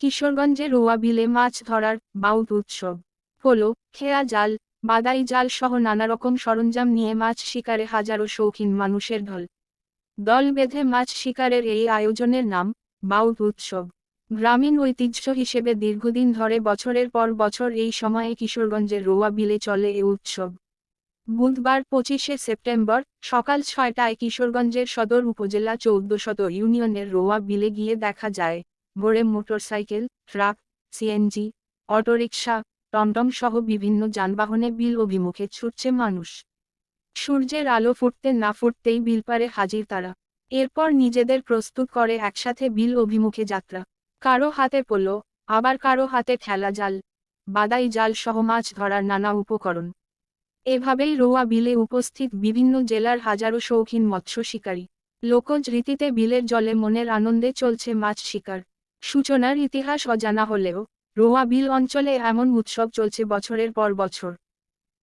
কিশোরগঞ্জে রোয়া বিলে মাছ ধরার বাউট উৎসব। হলো, খেয়া জাল, বাদাই জাল সহ নানা রকম সরঞ্জাম নিয়ে মাছ শিকারে হাজারো শৌখিন মানুষের ঢল। দল বেঁধে মাছ শিকারের এই আয়োজনের নাম বাউট উৎসব। গ্রামীণ ঐতিহ্য হিসেবে দীর্ঘদিন ধরে বছরের পর বছর এই সময়ে কিশোরগঞ্জের রোয়া বিলে চলে এ উৎসব। বুধবার পঁচিশে সেপ্টেম্বর সকাল ছয়টায় কিশোরগঞ্জের সদর উপজেলা চৌদ্দশত ইউনিয়নের রোয়া বিলে গিয়ে দেখা যায়। ভোরে মোটরসাইকেল, ট্রাক, সিএনজি, অটোরিকশা, টমটম সহ বিভিন্ন যানবাহনে বিল অভিমুখে ছুটছে মানুষ। সূর্যের আলো ফুটতে না ফুটতেই বিল পারে হাজির তারা। এরপর নিজেদের প্রস্তুত করে একসাথে বিল অভিমুখে যাত্রা। কারও হাতে পোলো আবার কারও হাতে ঠেলা জাল, বাদাই জাল সহ মাছ ধরার নানা উপকরণ। এভাবেই রোয়া বিলে উপস্থিত বিভিন্ন জেলার হাজারো শৌখিন মৎস্য শিকারী। লোকজ রীতিতে বিলের জলে মনের আনন্দে চলছে মাছ শিকার। সূচনার ইতিহাস অজানা হলেও, রোয়া বিল অঞ্চলে এমন উৎসব চলছে বছরের পর বছর।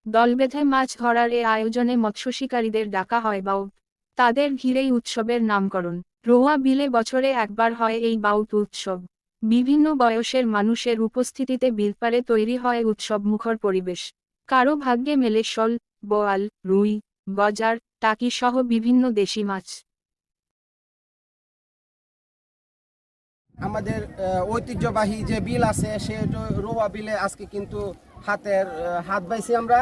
দল বেঁধে মাছ ধরার এ আয়োজনে মৎস্য শিকারীদের ডাকা হয় বাউট তাদের ঘিরেই উৎসবের নামকরণ। রোয়া বিলে বছরে একবার হয় এই বাউট উৎসব। বিভিন্ন বয়সের মানুষের উপস্থিতিতে বিলপারে তৈরি হয় উৎসব মুখর পরিবেশ। কারও ভাগ্যে মেলে শল, বোয়াল, রুই, গজার, টাকি সহ বিভিন্ন দেশি মাছ। আমাদের ঐতিহ্যবাহী যে বিল আছে সে রোয়া বিলে আজকে কিন্তু হাতের হাত বাইছি আমরা।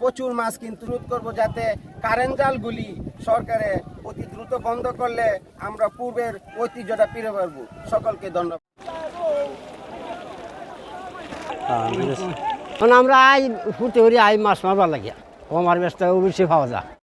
প্রচুর মাছ কিন্তু রোধ করব যাতে কারেন্ট জালগুলি সরকারে অতি দ্রুত বন্ধ করলে আমরা পূর্বের ঐতিহ্যটা ফিরে পারব সকলকে ধন্যবাদ। আমরা আই, ফুটে করি আই মাছ মারবার লাগিয়া। কমার ব্যস্ত বেশি পাওয়া যায়।